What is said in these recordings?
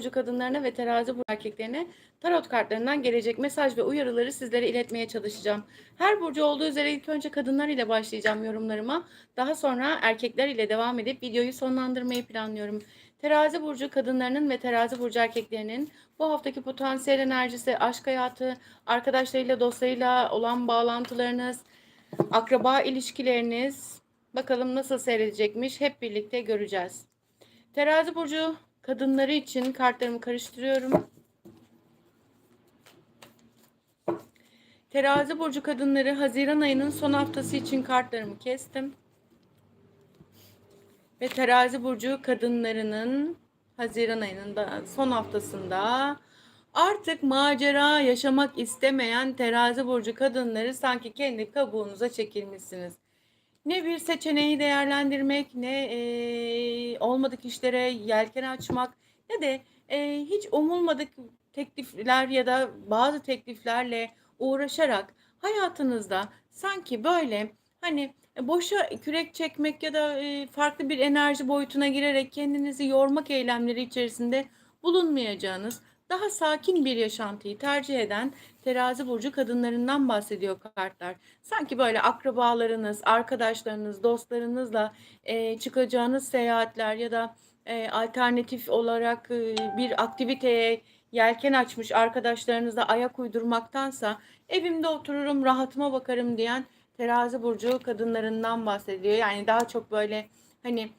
burcu kadınlarına ve terazi burcu erkeklerine tarot kartlarından gelecek mesaj ve uyarıları sizlere iletmeye çalışacağım. Her burcu olduğu üzere ilk önce kadınlar ile başlayacağım yorumlarıma. Daha sonra erkekler ile devam edip videoyu sonlandırmayı planlıyorum. Terazi burcu kadınlarının ve terazi burcu erkeklerinin bu haftaki potansiyel enerjisi, aşk hayatı, arkadaşlarıyla, dostlarıyla olan bağlantılarınız, akraba ilişkileriniz bakalım nasıl seyredecekmiş hep birlikte göreceğiz. Terazi burcu kadınları için kartlarımı karıştırıyorum. Terazi burcu kadınları Haziran ayının son haftası için kartlarımı kestim. Ve terazi burcu kadınlarının Haziran ayının da son haftasında artık macera yaşamak istemeyen terazi burcu kadınları sanki kendi kabuğunuza çekilmişsiniz. Ne bir seçeneği değerlendirmek, ne e, olmadık işlere yelken açmak, ne de e, hiç umulmadık teklifler ya da bazı tekliflerle uğraşarak hayatınızda sanki böyle hani boşa kürek çekmek ya da e, farklı bir enerji boyutuna girerek kendinizi yormak eylemleri içerisinde bulunmayacağınız, daha sakin bir yaşantıyı tercih eden terazi burcu kadınlarından bahsediyor kartlar. Sanki böyle akrabalarınız, arkadaşlarınız, dostlarınızla e, çıkacağınız seyahatler ya da e, alternatif olarak e, bir aktiviteye yelken açmış arkadaşlarınızla ayak uydurmaktansa evimde otururum rahatıma bakarım diyen terazi burcu kadınlarından bahsediyor. Yani daha çok böyle hani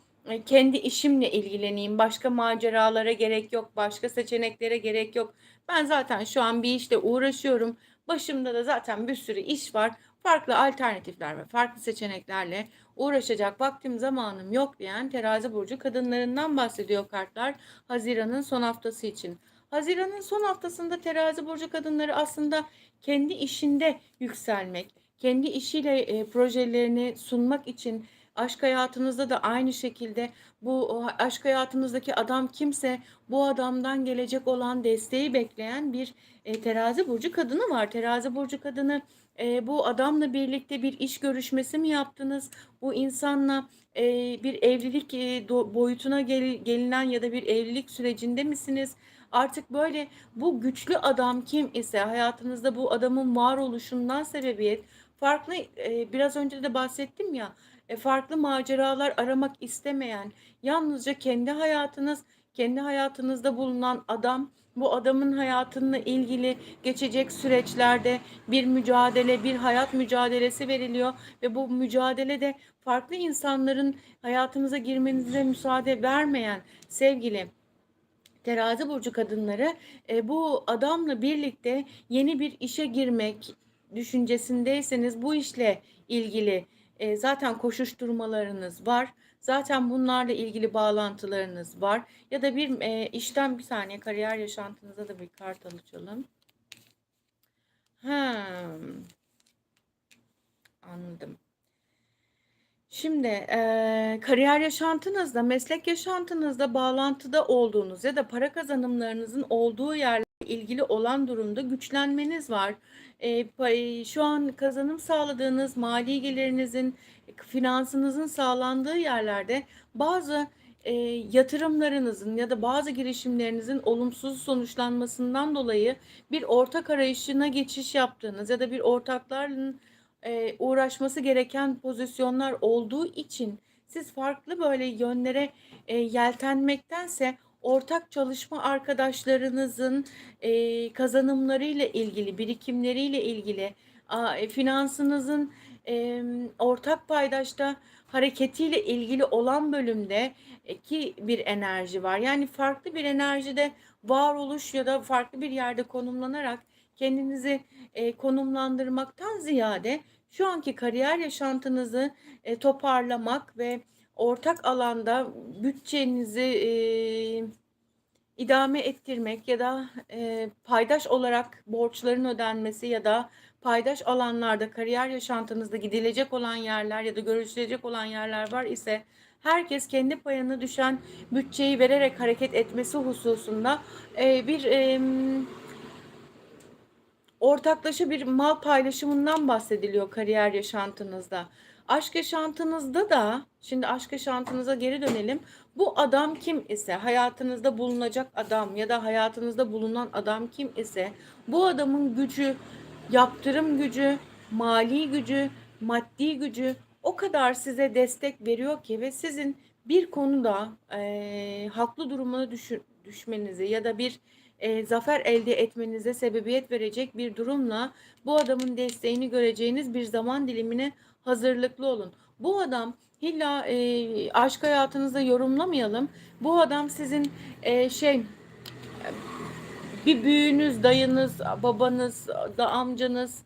kendi işimle ilgileneyim. Başka maceralara gerek yok. Başka seçeneklere gerek yok. Ben zaten şu an bir işle uğraşıyorum. Başımda da zaten bir sürü iş var. Farklı alternatifler ve farklı seçeneklerle uğraşacak vaktim zamanım yok diyen terazi burcu kadınlarından bahsediyor kartlar Haziran'ın son haftası için. Haziran'ın son haftasında terazi burcu kadınları aslında kendi işinde yükselmek, kendi işiyle e, projelerini sunmak için aşk hayatınızda da aynı şekilde bu aşk hayatınızdaki adam kimse bu adamdan gelecek olan desteği bekleyen bir e, terazi burcu kadını var. Terazi burcu kadını e, bu adamla birlikte bir iş görüşmesi mi yaptınız? Bu insanla e, bir evlilik e, do, boyutuna gel, gelinen ya da bir evlilik sürecinde misiniz? Artık böyle bu güçlü adam kim ise hayatınızda bu adamın varoluşundan sebebiyet farklı e, biraz önce de bahsettim ya e, farklı maceralar aramak istemeyen yalnızca kendi hayatınız kendi hayatınızda bulunan adam bu adamın hayatınla ilgili geçecek süreçlerde bir mücadele, bir hayat mücadelesi veriliyor ve bu mücadelede farklı insanların hayatınıza girmenize müsaade vermeyen sevgili terazi burcu kadınları e, bu adamla birlikte yeni bir işe girmek düşüncesindeyseniz bu işle ilgili e, zaten koşuşturmalarınız var. Zaten bunlarla ilgili bağlantılarınız var. Ya da bir e, işten bir saniye kariyer yaşantınıza da bir kart açalım. Hmm. Anladım. Şimdi e, kariyer yaşantınızda, meslek yaşantınızda bağlantıda olduğunuz ya da para kazanımlarınızın olduğu yerle ilgili olan durumda güçlenmeniz var. E, şu an kazanım sağladığınız mali gelirinizi finansınızın sağlandığı yerlerde bazı e, yatırımlarınızın ya da bazı girişimlerinizin olumsuz sonuçlanmasından dolayı bir ortak arayışına geçiş yaptığınız ya da bir ortakların e, uğraşması gereken pozisyonlar olduğu için siz farklı böyle yönlere e, yeltenmektense ortak çalışma arkadaşlarınızın e, kazanımlarıyla ilgili, birikimleriyle ilgili, a, e, finansınızın e, ortak paydaşta hareketiyle ilgili olan bölümde e, ki bir enerji var. Yani farklı bir enerjide varoluş ya da farklı bir yerde konumlanarak kendinizi e, konumlandırmaktan ziyade şu anki kariyer yaşantınızı e, toparlamak ve ortak alanda bütçenizi e, idame ettirmek ya da e, paydaş olarak borçların ödenmesi ya da paydaş alanlarda kariyer yaşantınızda gidilecek olan yerler ya da görüşülecek olan yerler var ise herkes kendi payına düşen bütçeyi vererek hareket etmesi hususunda e, bir e, ortaklaşa bir mal paylaşımından bahsediliyor kariyer yaşantınızda. Aşk yaşantınızda da şimdi aşk yaşantınıza geri dönelim. Bu adam kim ise hayatınızda bulunacak adam ya da hayatınızda bulunan adam kim ise bu adamın gücü, yaptırım gücü, mali gücü, maddi gücü o kadar size destek veriyor ki ve sizin bir konuda eee, haklı durumuna düşü- düşmenizi ya da bir eee, zafer elde etmenize sebebiyet verecek bir durumla bu adamın desteğini göreceğiniz bir zaman dilimine hazırlıklı olun. Bu adam illa eee, aşk hayatınızda yorumlamayalım. Bu adam sizin eee, şey bir büyüğünüz, dayınız, babanız, da amcanız,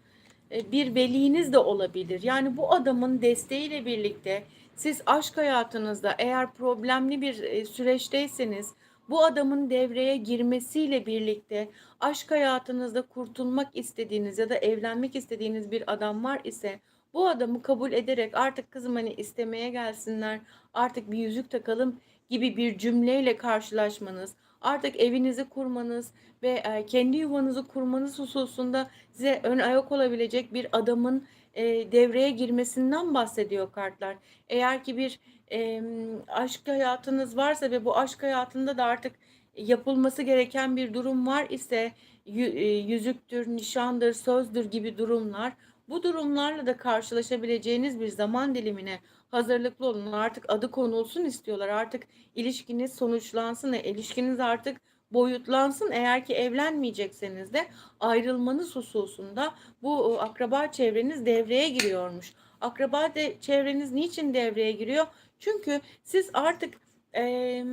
e, bir veliniz de olabilir. Yani bu adamın desteğiyle birlikte siz aşk hayatınızda eğer problemli bir e, süreçteyseniz bu adamın devreye girmesiyle birlikte aşk hayatınızda kurtulmak istediğiniz ya da evlenmek istediğiniz bir adam var ise bu adamı kabul ederek artık kızım hani istemeye gelsinler, artık bir yüzük takalım gibi bir cümleyle karşılaşmanız, artık evinizi kurmanız ve e, kendi yuvanızı kurmanız hususunda size ön ayak olabilecek bir adamın e, devreye girmesinden bahsediyor kartlar. Eğer ki bir aşk hayatınız varsa ve bu aşk hayatında da artık yapılması gereken bir durum var ise e, yüzüktür, nişandır, sözdür gibi durumlar bu durumlarla da karşılaşabileceğiniz bir zaman dilimine hazırlıklı olun. Artık adı konulsun istiyorlar. Artık ilişkiniz sonuçlansın. e, ilişkiniz artık boyutlansın. Eğer ki evlenmeyecekseniz de ayrılmanız hususunda bu e, akraba çevreniz devreye giriyormuş. Akraba de, çevreniz niçin devreye giriyor? Çünkü siz artık eee,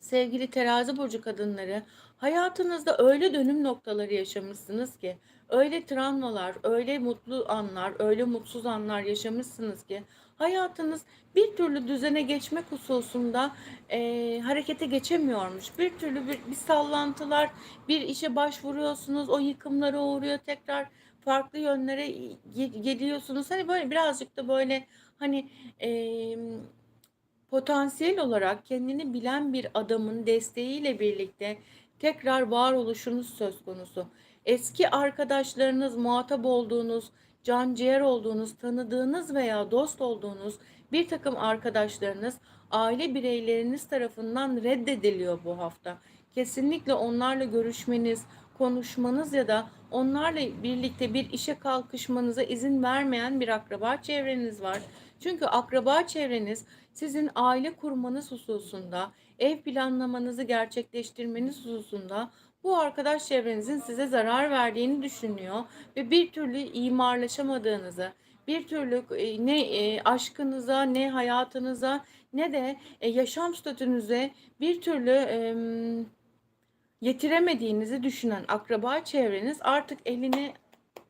sevgili terazi burcu kadınları hayatınızda öyle dönüm noktaları yaşamışsınız ki öyle travmalar, öyle mutlu anlar, öyle mutsuz anlar yaşamışsınız ki hayatınız bir türlü düzene geçmek hususunda eee, harekete geçemiyormuş. Bir türlü bir, bir sallantılar, bir işe başvuruyorsunuz, o yıkımlara uğruyor tekrar farklı yönlere ge- geliyorsunuz. Hani böyle birazcık da böyle hani eee, potansiyel olarak kendini bilen bir adamın desteğiyle birlikte tekrar varoluşunuz söz konusu. Eski arkadaşlarınız, muhatap olduğunuz, canciğer olduğunuz, tanıdığınız veya dost olduğunuz bir takım arkadaşlarınız aile bireyleriniz tarafından reddediliyor bu hafta. Kesinlikle onlarla görüşmeniz, konuşmanız ya da onlarla birlikte bir işe kalkışmanıza izin vermeyen bir akraba çevreniz var. Çünkü akraba çevreniz sizin aile kurmanız hususunda, ev planlamanızı gerçekleştirmeniz hususunda bu arkadaş çevrenizin size zarar verdiğini düşünüyor ve bir türlü imarlaşamadığınızı, bir türlü e, ne e, aşkınıza, ne hayatınıza, ne de e, yaşam statünüze bir türlü em, yetiremediğinizi düşünen akraba çevreniz artık elini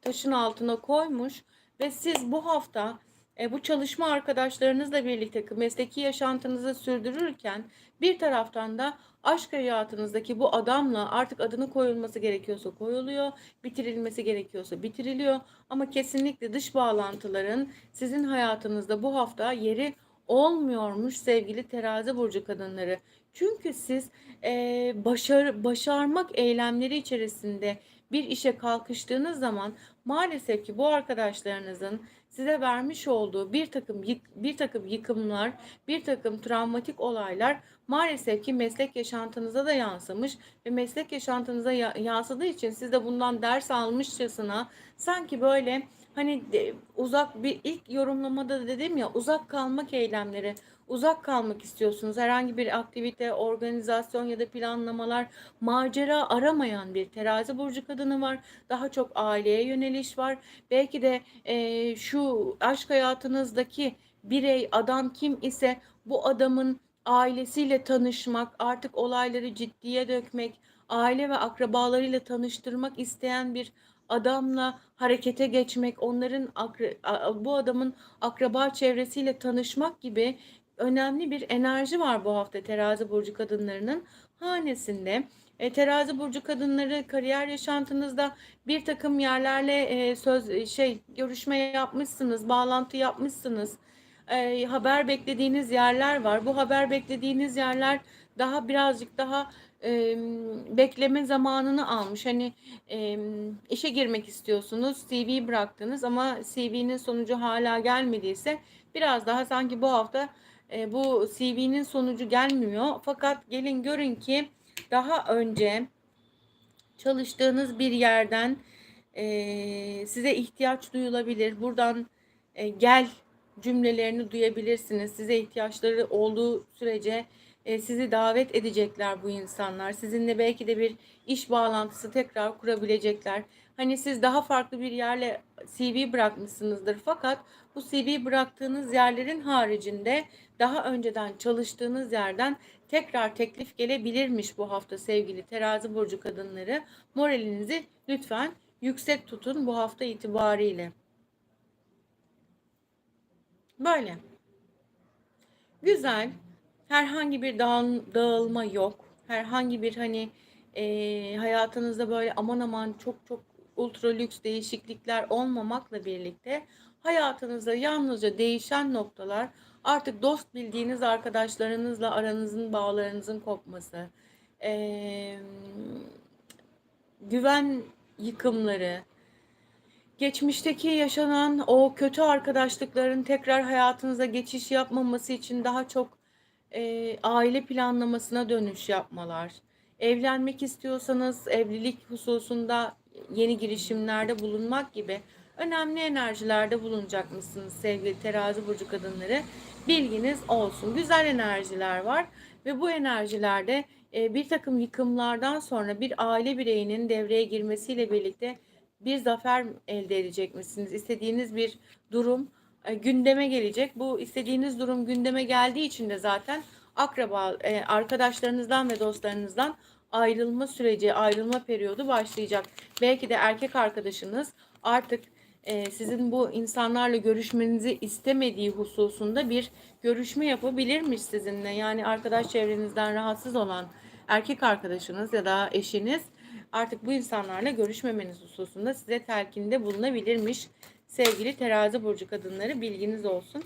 taşın altına koymuş ve siz bu hafta e, bu çalışma arkadaşlarınızla birlikte mesleki yaşantınızı sürdürürken bir taraftan da aşk hayatınızdaki bu adamla artık adını koyulması gerekiyorsa koyuluyor, bitirilmesi gerekiyorsa bitiriliyor ama kesinlikle dış bağlantıların sizin hayatınızda bu hafta yeri olmuyormuş sevgili terazi burcu kadınları. Çünkü siz e, başar, başarmak eylemleri içerisinde bir işe kalkıştığınız zaman maalesef ki bu arkadaşlarınızın size vermiş olduğu bir takım bir takım yıkımlar, bir takım travmatik olaylar maalesef ki meslek yaşantınıza da yansımış ve meslek yaşantınıza ya- yansıdığı için siz de bundan ders almışçasına sanki böyle hani de, uzak bir ilk yorumlamada da dedim ya uzak kalmak eylemleri uzak kalmak istiyorsunuz. Herhangi bir aktivite, organizasyon ya da planlamalar, macera aramayan bir terazi burcu kadını var. Daha çok aileye yöneliş var. Belki de e, şu aşk hayatınızdaki birey, adam kim ise bu adamın ailesiyle tanışmak, artık olayları ciddiye dökmek, aile ve akrabalarıyla tanıştırmak isteyen bir adamla harekete geçmek, onların bu adamın akraba çevresiyle tanışmak gibi önemli bir enerji var bu hafta terazi burcu kadınlarının hanesinde. E, terazi burcu kadınları kariyer yaşantınızda bir takım yerlerle e, söz e, şey görüşme yapmışsınız, bağlantı yapmışsınız. E, haber beklediğiniz yerler var. Bu haber beklediğiniz yerler daha birazcık daha e, bekleme zamanını almış. Hani e, işe girmek istiyorsunuz, CV bıraktınız ama CV'nin sonucu hala gelmediyse biraz daha sanki bu hafta e, bu CV'nin sonucu gelmiyor. Fakat gelin görün ki daha önce çalıştığınız bir yerden e, size ihtiyaç duyulabilir. Buradan e, gel cümlelerini duyabilirsiniz. Size ihtiyaçları olduğu sürece e, sizi davet edecekler bu insanlar. Sizinle belki de bir iş bağlantısı tekrar kurabilecekler. Hani siz daha farklı bir yerle CV bırakmışsınızdır fakat bu CV bıraktığınız yerlerin haricinde daha önceden çalıştığınız yerden tekrar teklif gelebilirmiş bu hafta sevgili terazi burcu kadınları. Moralinizi lütfen yüksek tutun bu hafta itibariyle. Böyle. Güzel. Herhangi bir dağıl- dağılma yok. Herhangi bir hani e, hayatınızda böyle aman aman çok çok ultra lüks değişiklikler olmamakla birlikte hayatınızda yalnızca değişen noktalar artık dost bildiğiniz arkadaşlarınızla aranızın bağlarınızın kopması, e, güven yıkımları, geçmişteki yaşanan o kötü arkadaşlıkların tekrar hayatınıza geçiş yapmaması için daha çok e, aile planlamasına dönüş yapmalar. Evlenmek istiyorsanız evlilik hususunda yeni girişimlerde bulunmak gibi önemli enerjilerde bulunacak mısınız sevgili terazi burcu kadınları? Bilginiz olsun. Güzel enerjiler var ve bu enerjilerde e, bir takım yıkımlardan sonra bir aile bireyinin devreye girmesiyle birlikte bir zafer elde edecek misiniz? İstediğiniz bir durum e, gündeme gelecek. Bu istediğiniz durum gündeme geldiği için de zaten akraba, e, arkadaşlarınızdan ve dostlarınızdan ayrılma süreci, ayrılma periyodu başlayacak. Belki de erkek arkadaşınız artık e, sizin bu insanlarla görüşmenizi istemediği hususunda bir görüşme yapabilirmiş sizinle. Yani arkadaş çevrenizden rahatsız olan erkek arkadaşınız ya da eşiniz artık bu insanlarla görüşmemeniz hususunda size telkinde bulunabilirmiş. Sevgili terazi burcu kadınları bilginiz olsun.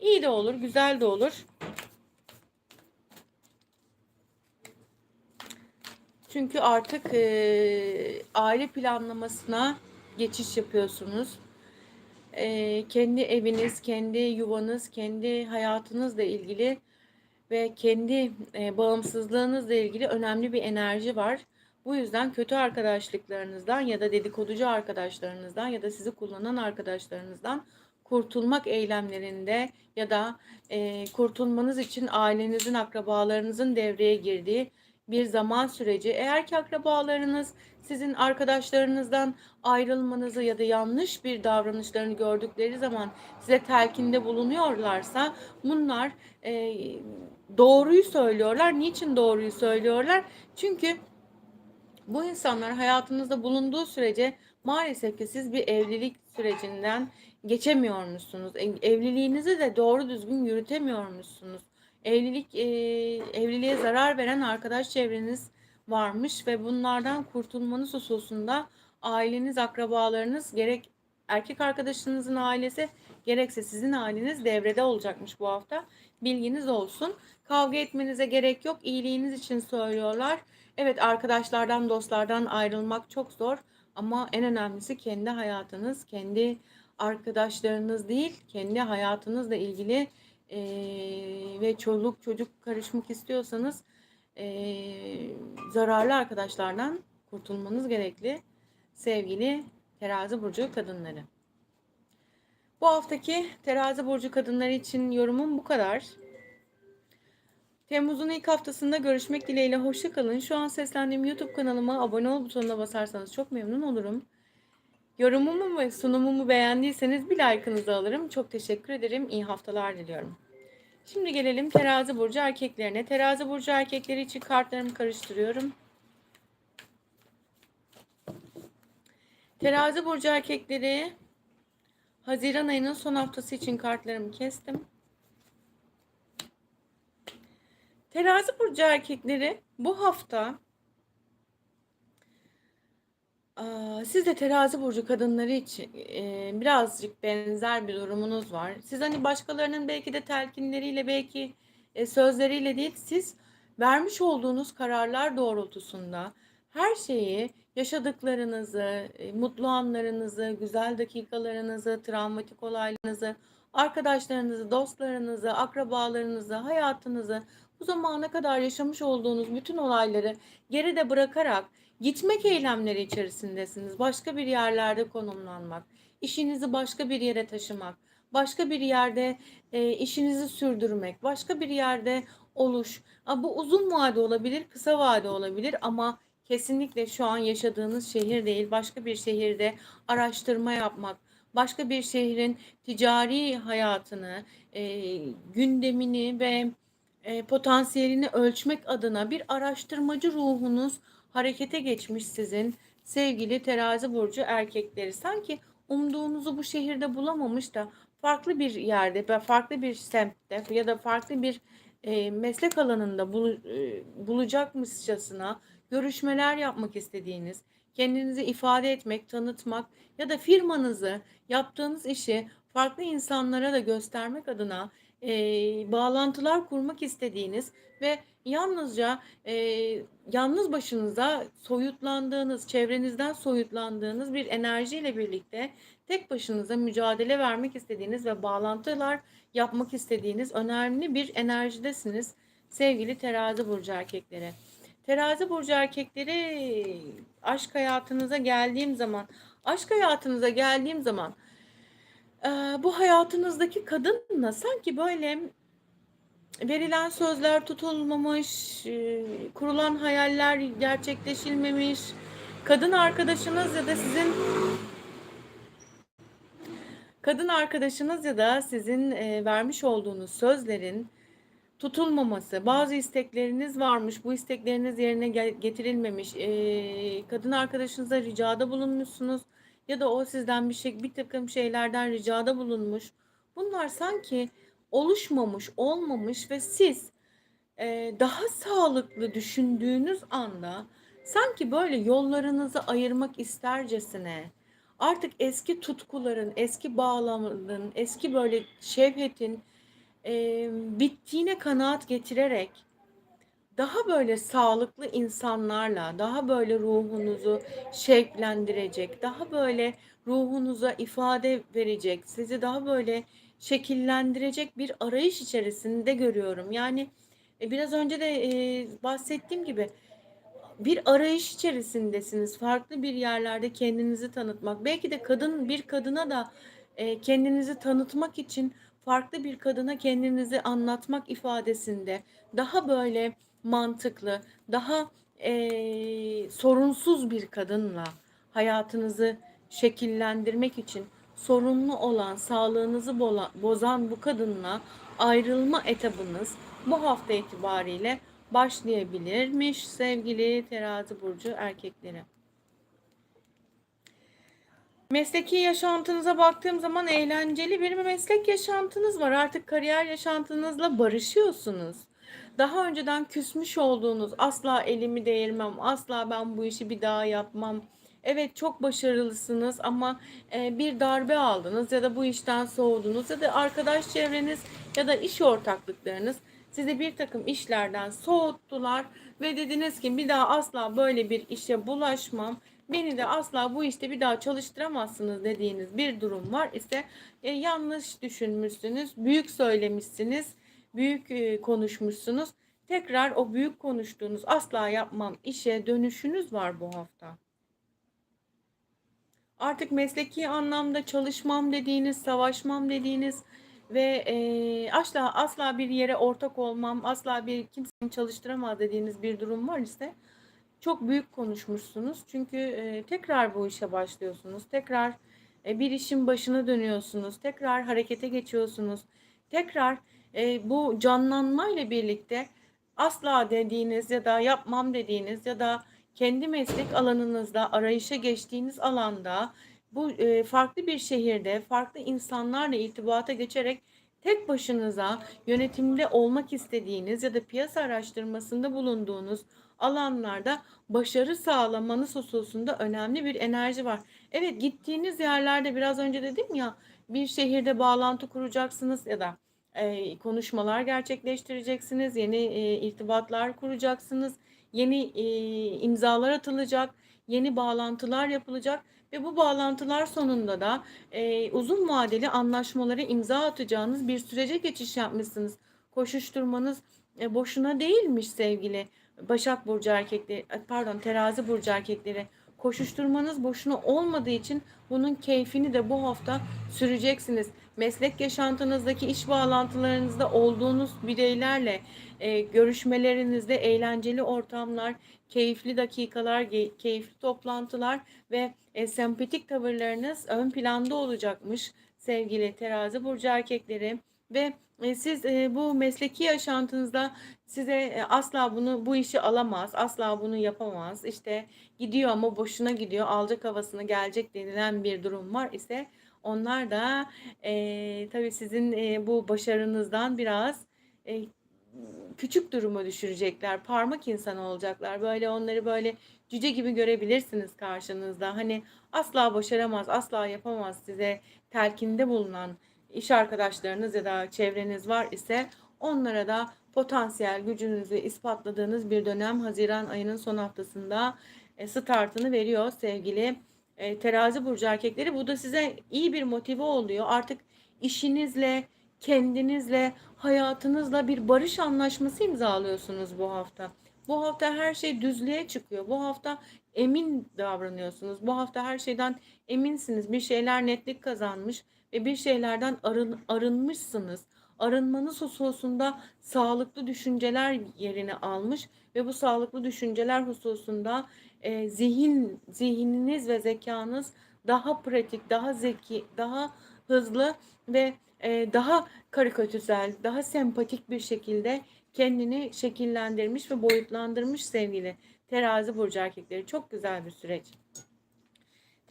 İyi de olur, güzel de olur. Çünkü artık e, aile planlamasına geçiş yapıyorsunuz. E, kendi eviniz, kendi yuvanız, kendi hayatınızla ilgili ve kendi e, bağımsızlığınızla ilgili önemli bir enerji var. Bu yüzden kötü arkadaşlıklarınızdan ya da dedikoducu arkadaşlarınızdan ya da sizi kullanan arkadaşlarınızdan kurtulmak eylemlerinde ya da e, kurtulmanız için ailenizin, akrabalarınızın devreye girdiği bir zaman süreci. Eğer ki akrabalarınız sizin arkadaşlarınızdan ayrılmanızı ya da yanlış bir davranışlarını gördükleri zaman size telkinde bulunuyorlarsa bunlar e, doğruyu söylüyorlar. Niçin doğruyu söylüyorlar? Çünkü bu insanlar hayatınızda bulunduğu sürece maalesef ki siz bir evlilik sürecinden geçemiyormuşsunuz. Evliliğinizi de doğru düzgün yürütemiyormuşsunuz. Evlilik e, evliliğe zarar veren arkadaş çevreniz varmış ve bunlardan kurtulmanız hususunda aileniz, akrabalarınız gerek erkek arkadaşınızın ailesi gerekse sizin aileniz devrede olacakmış bu hafta. Bilginiz olsun. Kavga etmenize gerek yok. İyiliğiniz için söylüyorlar. Evet arkadaşlardan, dostlardan ayrılmak çok zor ama en önemlisi kendi hayatınız, kendi arkadaşlarınız değil, kendi hayatınızla ilgili e, ve çoluk çocuk karışmak istiyorsanız e, zararlı arkadaşlardan kurtulmanız gerekli sevgili terazi burcu kadınları. Bu haftaki terazi burcu kadınları için yorumum bu kadar. Temmuz'un ilk haftasında görüşmek dileğiyle hoşça kalın. Şu an seslendiğim YouTube kanalıma abone ol butonuna basarsanız çok memnun olurum. Yorumumu ve sunumumu beğendiyseniz bir like'ınızı alırım. Çok teşekkür ederim. İyi haftalar diliyorum. Şimdi gelelim terazi burcu erkeklerine. Terazi burcu erkekleri için kartlarımı karıştırıyorum. Terazi burcu erkekleri Haziran ayının son haftası için kartlarımı kestim. Terazi burcu erkekleri bu hafta siz de terazi burcu kadınları için birazcık benzer bir durumunuz var. Siz hani başkalarının belki de telkinleriyle belki sözleriyle değil siz vermiş olduğunuz kararlar doğrultusunda her şeyi yaşadıklarınızı, e, mutlu anlarınızı, güzel dakikalarınızı, travmatik olaylarınızı, arkadaşlarınızı, dostlarınızı, akrabalarınızı, hayatınızı, bu zamana kadar yaşamış olduğunuz bütün olayları geride bırakarak gitmek eylemleri içerisindesiniz. Başka bir yerlerde konumlanmak, işinizi başka bir yere taşımak, başka bir yerde e, işinizi sürdürmek, başka bir yerde oluş. Bu uzun vade olabilir, kısa vade olabilir ama kesinlikle şu an yaşadığınız şehir değil, başka bir şehirde araştırma yapmak, başka bir şehrin ticari hayatını, e, gündemini ve e, potansiyelini ölçmek adına bir araştırmacı ruhunuz harekete geçmiş sizin sevgili terazi burcu erkekleri. Sanki umduğunuzu bu şehirde bulamamış da farklı bir yerde farklı bir semtte ya da farklı bir e, meslek alanında bul, e, bulacakmışçasına görüşmeler yapmak istediğiniz, kendinizi ifade etmek, tanıtmak ya da firmanızı, yaptığınız işi farklı insanlara da göstermek adına e, bağlantılar kurmak istediğiniz ve yalnızca e, yalnız başınıza soyutlandığınız, çevrenizden soyutlandığınız bir enerjiyle birlikte tek başınıza mücadele vermek istediğiniz ve bağlantılar yapmak istediğiniz önemli bir enerjidesiniz sevgili terazi burcu erkekleri. Terazi burcu erkekleri aşk hayatınıza geldiğim zaman, aşk hayatınıza geldiğim zaman bu hayatınızdaki kadınla sanki böyle verilen sözler tutulmamış, e, kurulan hayaller gerçekleşilmemiş, kadın arkadaşınız ya da sizin kadın arkadaşınız ya da sizin e, vermiş olduğunuz sözlerin tutulmaması, bazı istekleriniz varmış, bu istekleriniz yerine getirilmemiş, e, kadın arkadaşınıza ricada bulunmuşsunuz ya da o sizden bir şey, bir takım şeylerden ricada bulunmuş. Bunlar sanki oluşmamış, olmamış ve siz e, daha sağlıklı düşündüğünüz anda sanki böyle yollarınızı ayırmak istercesine artık eski tutkuların, eski bağlamların, eski böyle şevhetin e, bittiğine kanaat getirerek daha böyle sağlıklı insanlarla, daha böyle ruhunuzu şevklendirecek, daha böyle ruhunuza ifade verecek, sizi daha böyle şekillendirecek bir arayış içerisinde görüyorum. Yani e, biraz önce de e, bahsettiğim gibi bir arayış içerisindesiniz. Farklı bir yerlerde kendinizi tanıtmak. Belki de kadın bir kadına da e, kendinizi tanıtmak için farklı bir kadına kendinizi anlatmak ifadesinde daha böyle mantıklı, daha e, sorunsuz bir kadınla hayatınızı şekillendirmek için sorunlu olan, sağlığınızı bozan bu kadınla ayrılma etabınız bu hafta itibariyle başlayabilirmiş sevgili terazi burcu erkekleri. Mesleki yaşantınıza baktığım zaman eğlenceli bir meslek yaşantınız var. Artık kariyer yaşantınızla barışıyorsunuz. Daha önceden küsmüş olduğunuz asla elimi değirmem, asla ben bu işi bir daha yapmam. Evet çok başarılısınız ama e, bir darbe aldınız ya da bu işten soğudunuz ya da arkadaş çevreniz ya da iş ortaklıklarınız sizi bir takım işlerden soğuttular ve dediniz ki bir daha asla böyle bir işe bulaşmam. Beni de asla bu işte bir daha çalıştıramazsınız dediğiniz bir durum var ise e, yanlış düşünmüşsünüz, büyük söylemişsiniz, büyük e, konuşmuşsunuz. Tekrar o büyük konuştuğunuz asla yapmam işe dönüşünüz var bu hafta. Artık mesleki anlamda çalışmam dediğiniz, savaşmam dediğiniz ve e, asla asla bir yere ortak olmam, asla bir kimsenin çalıştıramaz dediğiniz bir durum var ise çok büyük konuşmuşsunuz. Çünkü e, tekrar bu işe başlıyorsunuz. Tekrar e, bir işin başına dönüyorsunuz. Tekrar harekete geçiyorsunuz. Tekrar e, bu canlanma ile birlikte asla dediğiniz ya da yapmam dediğiniz ya da kendi meslek alanınızda arayışa geçtiğiniz alanda bu e, farklı bir şehirde farklı insanlarla irtibata geçerek tek başınıza yönetimde olmak istediğiniz ya da piyasa araştırmasında bulunduğunuz alanlarda başarı sağlamanız hususunda önemli bir enerji var. Evet gittiğiniz yerlerde biraz önce dedim ya bir şehirde bağlantı kuracaksınız ya da konuşmalar gerçekleştireceksiniz. Yeni irtibatlar kuracaksınız. Yeni imzalar atılacak. Yeni bağlantılar yapılacak ve bu bağlantılar sonunda da uzun vadeli anlaşmaları imza atacağınız bir sürece geçiş yapmışsınız. Koşuşturmanız boşuna değilmiş sevgili Başak Burcu erkekleri, pardon Terazi Burcu erkekleri. Koşuşturmanız boşuna olmadığı için bunun keyfini de bu hafta süreceksiniz. Meslek yaşantınızdaki iş bağlantılarınızda olduğunuz bireylerle e, görüşmelerinizde eğlenceli ortamlar, keyifli dakikalar, keyifli toplantılar ve e, sempatik tavırlarınız ön planda olacakmış sevgili terazi burcu erkekleri ve e, siz e, bu mesleki yaşantınızda size e, asla bunu bu işi alamaz, asla bunu yapamaz. İşte gidiyor ama boşuna gidiyor, alacak havasına gelecek denilen bir durum var ise onlar da e, tabii sizin e, bu başarınızdan biraz e, küçük duruma düşürecekler. Parmak insan olacaklar. Böyle onları böyle cüce gibi görebilirsiniz karşınızda. Hani asla başaramaz, asla yapamaz size telkinde bulunan iş arkadaşlarınız ya da çevreniz var ise onlara da potansiyel gücünüzü ispatladığınız bir dönem Haziran ayının son haftasında e, startını veriyor sevgili e, terazi burcu erkekleri. Bu da size iyi bir motive oluyor. Artık işinizle, kendinizle, hayatınızla bir barış anlaşması imzalıyorsunuz bu hafta. Bu hafta her şey düzlüğe çıkıyor. Bu hafta emin davranıyorsunuz. Bu hafta her şeyden eminsiniz. Bir şeyler netlik kazanmış ve bir şeylerden arın, arınmışsınız. Arınmanız hususunda sağlıklı düşünceler yerini almış ve bu sağlıklı düşünceler hususunda e, zihin zihniniz ve zekanız daha pratik, daha zeki, daha hızlı ve e, daha karikatürsel, daha sempatik bir şekilde kendini şekillendirmiş ve boyutlandırmış sevgili terazi burcu erkekleri. Çok güzel bir süreç.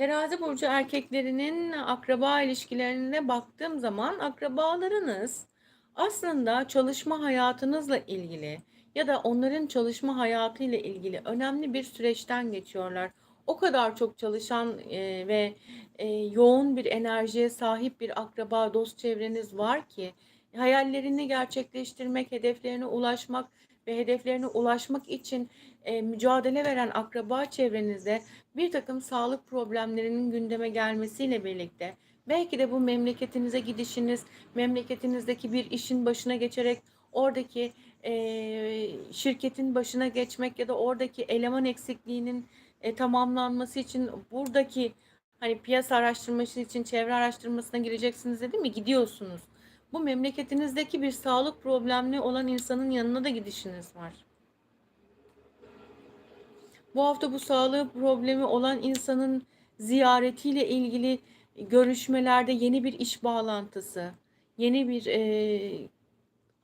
Terazi burcu erkeklerinin akraba ilişkilerine baktığım zaman akrabalarınız aslında çalışma hayatınızla ilgili ya da onların çalışma hayatıyla ilgili önemli bir süreçten geçiyorlar. O kadar çok çalışan e, ve e, yoğun bir enerjiye sahip bir akraba, dost çevreniz var ki hayallerini gerçekleştirmek, hedeflerine ulaşmak ve hedeflerine ulaşmak için e, mücadele veren akraba çevrenizde bir takım sağlık problemlerinin gündeme gelmesiyle birlikte belki de bu memleketinize gidişiniz, memleketinizdeki bir işin başına geçerek oradaki e, şirketin başına geçmek ya da oradaki eleman eksikliğinin e, tamamlanması için buradaki hani piyasa araştırması için çevre araştırmasına gireceksiniz değil mi? Gidiyorsunuz. Bu memleketinizdeki bir sağlık problemli olan insanın yanına da gidişiniz var. Bu hafta bu sağlığı problemi olan insanın ziyaretiyle ilgili görüşmelerde yeni bir iş bağlantısı, yeni bir e,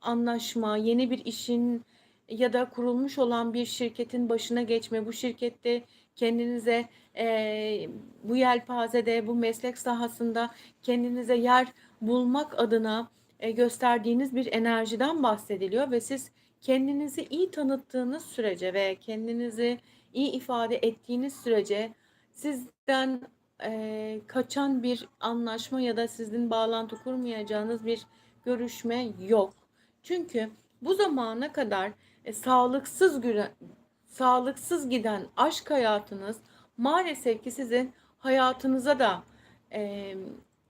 anlaşma, yeni bir işin ya da kurulmuş olan bir şirketin başına geçme, bu şirkette kendinize e, bu yelpazede, bu meslek sahasında kendinize yer bulmak adına e, gösterdiğiniz bir enerjiden bahsediliyor ve siz kendinizi iyi tanıttığınız sürece ve kendinizi iyi ifade ettiğiniz sürece sizden e, kaçan bir anlaşma ya da sizin bağlantı kurmayacağınız bir görüşme yok. Çünkü bu zamana kadar e, sağlıksız güne, sağlıksız giden aşk hayatınız maalesef ki sizin hayatınıza da e,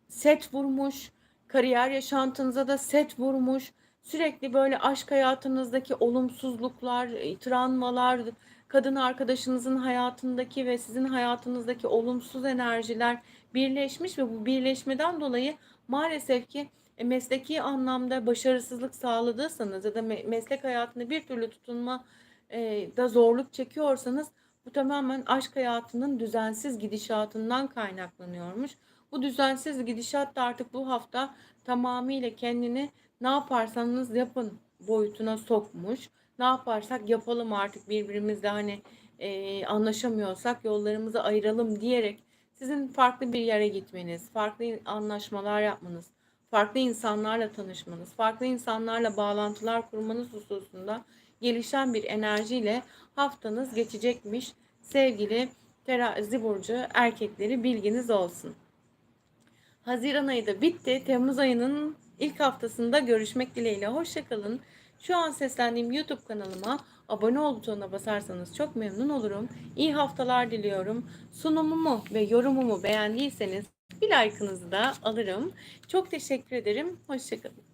set vurmuş, kariyer yaşantınıza da set vurmuş. Sürekli böyle aşk hayatınızdaki olumsuzluklar, travmalar, kadın arkadaşınızın hayatındaki ve sizin hayatınızdaki olumsuz enerjiler birleşmiş ve bu birleşmeden dolayı maalesef ki e, mesleki anlamda başarısızlık sağladıysanız ya da meslek hayatında bir türlü tutunma e, da zorluk çekiyorsanız bu tamamen aşk hayatının düzensiz gidişatından kaynaklanıyormuş. Bu düzensiz gidişat da artık bu hafta tamamıyla kendini ne yaparsanız yapın boyutuna sokmuş. Ne yaparsak yapalım artık birbirimizle hani e, anlaşamıyorsak yollarımızı ayıralım diyerek sizin farklı bir yere gitmeniz, farklı anlaşmalar yapmanız, farklı insanlarla tanışmanız, farklı insanlarla bağlantılar kurmanız hususunda gelişen bir enerjiyle haftanız geçecekmiş. Sevgili terazi burcu erkekleri bilginiz olsun. Haziran ayı da bitti. Temmuz ayının ilk haftasında görüşmek dileğiyle. Hoşçakalın. Şu an seslendiğim YouTube kanalıma abone ol butonuna basarsanız çok memnun olurum. İyi haftalar diliyorum. Sunumumu ve yorumumu beğendiyseniz bir like'ınızı da alırım. Çok teşekkür ederim. Hoşçakalın.